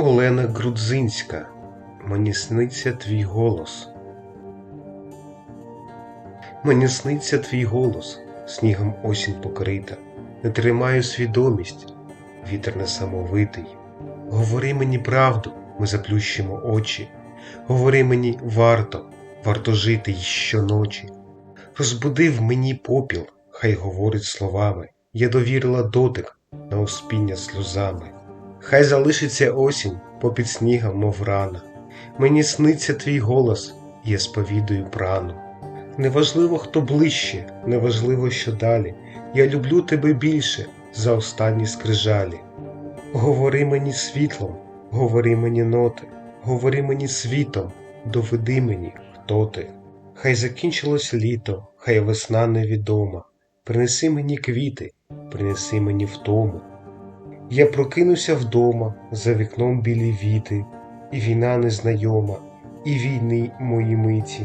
Олена Грудзинська, мені сниться твій голос. Мені сниться твій голос, снігом осінь покрита, не тримаю свідомість, вітер несамовитий. Говори мені правду, ми заплющимо очі. Говори мені варто, варто жити й щоночі. Розбудив мені попіл, хай говорить словами. Я довірила дотик на успіння сльозами. Хай залишиться осінь попід снігом, мов рана. Мені сниться твій голос, я сповідую прану. Неважливо, хто ближче, неважливо, що далі. Я люблю тебе більше за останні скрижалі. Говори мені світлом, говори мені ноти, говори мені світом, доведи мені, хто ти. Хай закінчилось літо, хай весна невідома. Принеси мені квіти, принеси мені втому. Я прокинуся вдома, за вікном білі віти, і війна незнайома, і війни мої миті.